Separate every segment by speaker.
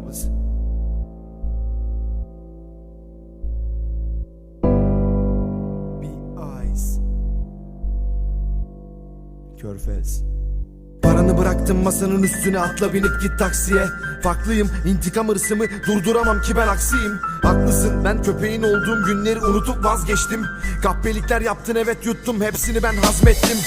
Speaker 1: kanımız. Be eyes. Körfez. Paranı bıraktım masanın üstüne atla binip git taksiye. Farklıyım intikam hırsımı durduramam ki ben aksiyim. Haklısın ben köpeğin olduğum günleri unutup vazgeçtim. Kahpelikler yaptın evet yuttum hepsini ben hazmettim.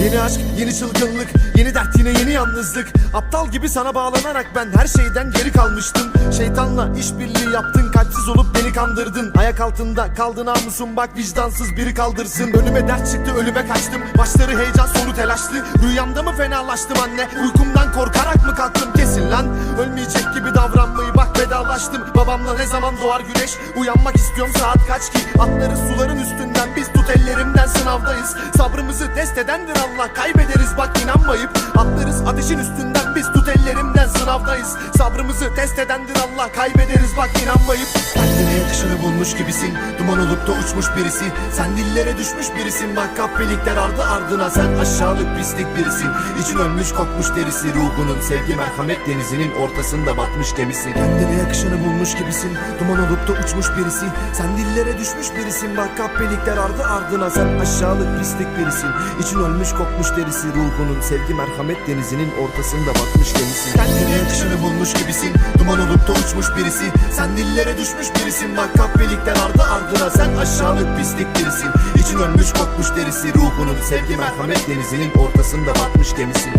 Speaker 1: Yeni aşk yeni çılgınlık yeni dert yine yeni yalnızlık. Aptal gibi sana bağlanarak ben her şeyden geri kalmıştım. Şeytanla işbirliği yaptın kalpsiz olup beni kandırdın. Ayak altında kaldı namusum bak vicdansız biri kaldırsın. Önüme dert çıktı ölüme kaçtım. Başları heyecan sonu telaşlı. Rüyamda mı fenalaştım anne. Uykumdan korkarak mı kalktım? Kesin lan. Ölmeyecek gibi davranmayı bak vedalaştım. Babamla ne zaman doğar güneş? Uyanmak istiyorum saat kaç ki? Atları suların üstünden biz tut ellerimden sınavdayız. Sabrımızı test edendir Allah Kaybederiz. Bak inanmayıp Atlarız ateşin üstünden biz tut ellerimden sınavdayız Sabrımızı test edendir Allah Kaybederiz. Bak inanmayıp Kendine yakışanı bulmuş gibisin. Duman olup da uçmuş birisi. Sen dillere düşmüş birisin. Bak kahpelikler ardı ardına Sen aşağılık pislik birisin. İçin ölmüş kokmuş derisi. Ruhunun sevgi merhamet denizinin ortasında batmış gemisi Kendine yakışanı bulmuş gibisin. Duman olup da uçmuş birisi. Sen dillere düşmüş birisin. Bak kahpelikler ardı ardına Sen aşağılık pislik birisin. İçin ölmüş kokmuş derisi. Ruhunun sevgi merhamet denizinin ortasında batmış gemisi Kendine yakışanı bulmuş gibisin. Duman olup da uçmuş birisi. Sen dillere düşmüş birisin. Bak kahpelikler ardı ardına Sen aşağılık pislik birisin. İçin ölmüş kokmuş derisi. Ruhunun sevgi merhamet denizinin ortasında batmış gemisi